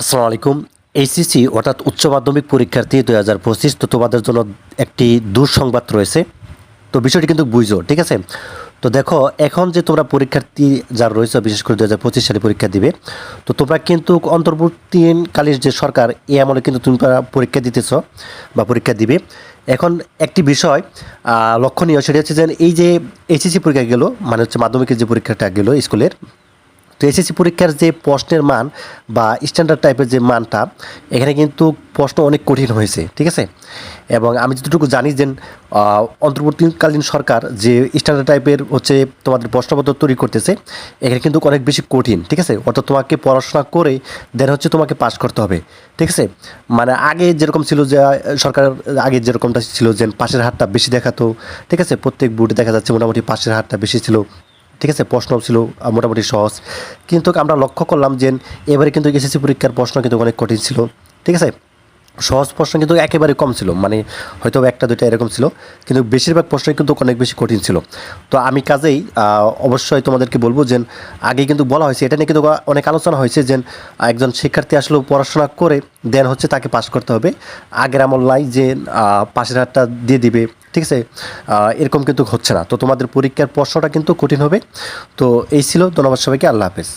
আসসালামু আলাইকুম। এইচএসসি অর্থাৎ উচ্চ মাধ্যমিক পরীক্ষার্থী দুই হাজার পঁচিশ তো তোমাদের জন্য একটি দুঃসংবাদ রয়েছে। তো বিষয়টি কিন্তু বুঝো, ঠিক আছে? তো দেখো, এখন যে তোমরা পরীক্ষার্থী যারা রয়েছে, বিশেষ করে দু হাজার পঁচিশ সালে পরীক্ষা দিবে, তো তোমরা কিন্তু অন্তর্বর্তীকালীন যে সরকার, এ আমলে কিন্তু তোমরা পরীক্ষা দিতেছ বা পরীক্ষা দিবে। এখন একটি বিষয় লক্ষণীয় সেটা হচ্ছে যে এই যে এইচএসসি পরীক্ষা গেল মানে হচ্ছে মাধ্যমিকের যে পরীক্ষাটা গেল স্কুলের তো এসএসসি পরীক্ষার যে প্রশ্নের মান বা স্ট্যান্ডার্ড টাইপের যে মানটা, এখানে কিন্তু প্রশ্ন অনেক কঠিন হয়েছে, ঠিক আছে? এবং আমি যতটুকু জানি যে অন্তর্বর্তীকালীন সরকার যে স্ট্যান্ডার্ড টাইপের হচ্ছে তোমাদের প্রশ্নপত্র তৈরি করতেছে, এখানে কিন্তু অনেক বেশি কঠিন, ঠিক আছে? অর্থাৎ তোমাকে পড়াশোনা করে দেন হচ্ছে তোমাকে পাস করতে হবে, ঠিক আছে? মানে আগে যেরকম ছিল যে, সরকার আগে যেরকমটা ছিল যে, পাশের হারটা বেশি দেখাতো, ঠিক আছে? প্রত্যেক বুটে দেখা যাচ্ছে মোটামুটি পাশের হারটা বেশি ছিল। ঠিক আছে, প্রশ্ন ছিল মোটামুটি সহজ। কিন্তু আমরা লক্ষ্য করলাম যে এবারে কিন্তু এসএসসি পরীক্ষার প্রশ্ন কিন্তু অনেক কঠিন ছিল। ঠিক আছে? সহজ প্রশ্ন কিন্তু একেবারে কম ছিল মানে হয়তো একটা, দুইটা এরকম ছিল। কিন্তু বেশিরভাগ প্রশ্নই কিন্তু অনেক বেশি কঠিন ছিল। তো আমি কাজেই অবশ্যই তোমাদেরকে বলব যে আগে কিন্তু বলা হয়েছে, এটা নিয়ে কিন্তু অনেক আলোচনা হয়েছে যে একজন শিক্ষার্থী আসলে পড়াশোনা করে দেন হচ্ছে তাকে পাশ করতে হবে। আগের আমল নাই যে পাশের হাতটা দিয়ে দিবে। ঠিক আছে? এরকম কিন্তু হচ্ছে না। তো তোমাদের পরীক্ষার প্রশ্নটা কিন্তু কঠিন হবে। তো এই ছিল। ধন্যবাদ সবাইকে। আল্লাহ হাফেজ।